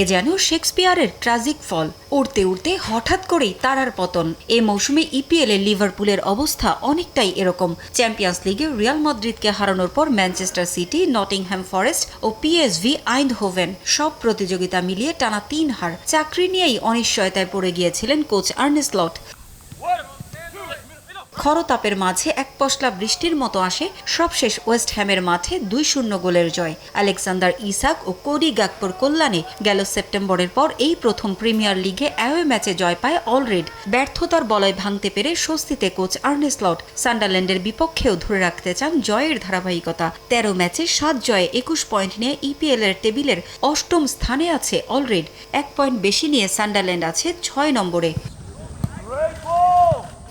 এ যেন শেক্সপিয়ারের ট্রাজিক ফল। উড়তে উড়তে হঠাৎ করেই তারার পতন। এ মৌসুমে ইপিএল এ লিভারপুলের অবস্থা অনেকটাই এরকম। চ্যাম্পিয়ন্স লিগে রিয়াল মাদ্রিদকে হারানোর পর ম্যানচেস্টার সিটি নটিংহ্যাম ফরেস্ট ও পিএসভি আইন্ডহোভেন সব প্রতিযোগিতা মিলিয়ে টানা তিন হার। চাকরি নিয়েই অনিশ্চয়তায় পড়ে গিয়েছিলেন কোচ আর্নেস্লট খরতাপের মাঝে এক পশলা বৃষ্টির মতো আসে সবশেষ ওয়েস্ট হ্যামের মাঠে দুই শূন্য গোলের জয়। আলেকজান্ডার ইসাক ও কোডি গাকপোর কল্যাণে গেল সেপ্টেম্বরের পর এই প্রথম প্রিমিয়ার লিগে অ্যাওয়ে ম্যাচে জয় পায় অলরেড। ব্যর্থতার বলয় ভাঙতে পেরে স্বস্তিতে কোচ আর্নেস্লট সান্ডারল্যান্ডের বিপক্ষেও ধরে রাখতে চান জয়ের ধারাবাহিকতা। তেরো ম্যাচে সাত জয়ে একুশ পয়েন্ট নিয়ে ইপিএল এর টেবিলের অষ্টম স্থানে আছে অলরেড। এক পয়েন্ট বেশি নিয়ে সান্ডারল্যান্ড আছে ছয় নম্বরে।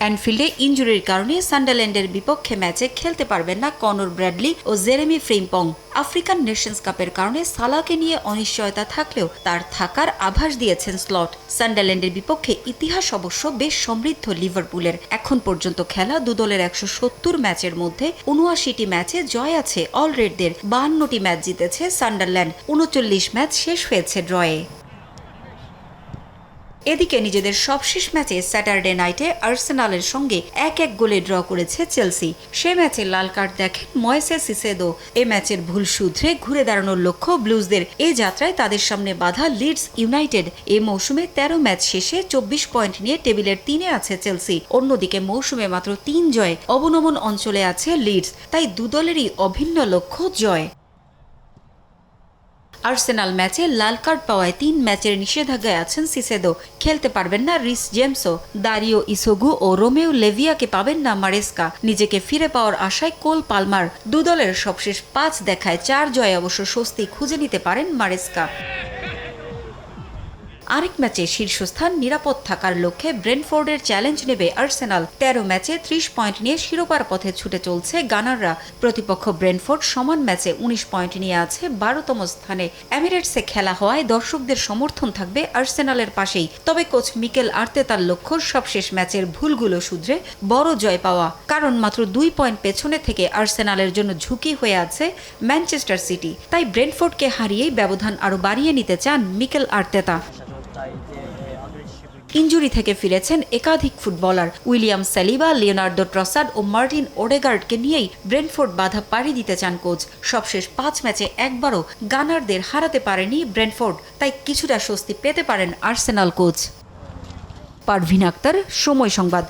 অ্যানফিল্ডে ইঞ্জুরির কারণে সান্ডারল্যান্ডের বিপক্ষে ম্যাচে খেলতে পারবেন না কনর ব্র্যাডলি ও জেরেমি ফ্রিম্পং। আফ্রিকান নেশনস কাপের কারণে সালাকে নিয়ে অনিশ্চয়তা থাকলেও তার থাকার আভাস দিয়েছেন স্লট। সান্ডারল্যান্ডের বিপক্ষে ইতিহাস অবশ্য বেশ সমৃদ্ধ লিভারপুলের। এখন পর্যন্ত খেলা দুদলের একশো সত্তর ম্যাচের মধ্যে উনআশিটি ম্যাচে জয় আছে অলরেডদের বাহান্নটি ম্যাচ জিতেছে সান্ডারল্যান্ড। উনচল্লিশ ম্যাচ শেষ হয়েছে ড্রয়ে। এদিকে নিজেদের সবশেষ ম্যাচে স্যাটারডে নাইটে আর্সেনালের সঙ্গে এক এক গোলে ড্র করেছে চেলসি। সে ম্যাচে লাল কার্ড দেখেন ময়েসে সিসেদো। এ ম্যাচের ভুল শুধরে ঘুরে দাঁড়ানোর লক্ষ্য ব্লুজদের। এ যাত্রায় তাদের সামনে বাধা লিডস ইউনাইটেড। এ মৌসুমে তেরো ম্যাচ শেষে চব্বিশ পয়েন্ট নিয়ে টেবিলের তিনে আছে চেলসি। অন্যদিকে মৌসুমে মাত্র তিন জয়ে অবনমন অঞ্চলে আছে লিডস। তাই দুদলেরই অভিন্ন লক্ষ্য জয়। আর্সেনাল ম্যাচে লাল কার্ড পাওয়ায় তিন ম্যাচের নিষেধাজ্ঞায় আছেন সিসেদো। খেলতে পারবেন না রিস জেমসও। দারিও ইসোগু ও রোমেও লেভিয়াকে পাবেন না মারেস্কা। নিজেকে ফিরে পাওয়ার আশায় কোল পালমার। দুদলের সবশেষ পাঁচ দেখায় চার জয়ে অবশ্য স্বস্তি খুঁজে নিতে পারেন মারেস্কা। আরেক ম্যাচে শীর্ষস্থান নিরাপদ থাকার লক্ষ্যে ব্রেনফোর্ডের চ্যালেঞ্জ নেবে আর্সেনাল। তেরো ম্যাচে ত্রিশ পয়েন্ট নিয়ে শিরোপার পথে ছুটে চলছে গানাররা। প্রতিপক্ষ ব্রেনফোর্ড সমান ম্যাচে উনিশ পয়েন্ট নিয়ে আছে বারোতম স্থানে। এমিরেটসে খেলা হওয়ায় দর্শকদের সমর্থন থাকবে আর্সেনালের পাশেই। তবে কোচ মিকেল আর্তেতার লক্ষ্য সবশেষ ম্যাচের ভুলগুলো শুধরে বড় জয় পাওয়া। কারণ মাত্র দুই পয়েন্ট পেছনে থেকে আর্সেনালের জন্য ঝুঁকি হয়ে আছে ম্যানচেস্টার সিটি। তাই ব্রেনফোর্ডকে হারিয়েই ব্যবধান আরও বাড়িয়ে নিতে চান মিকেল আর্তেতা। ইঞ্জুরি থেকে ফিরেছেন একাধিক footballer. William Saliba Leonardo Trossard ও মার্টিন ওডেগার্ডকে নিয়েই ব্রেনফোর্ড বাধা পাড়ি দিতে চান কোচ। সবশেষ পাঁচ ম্যাচে একবারও গানারদের হারাতে পারেনি ব্রেনফোর্ড তাই কিছুটা স্বস্তি পেতে পারেন আর্সেনাল কোচ। পারভিন আক্তার, সময় সংবাদ।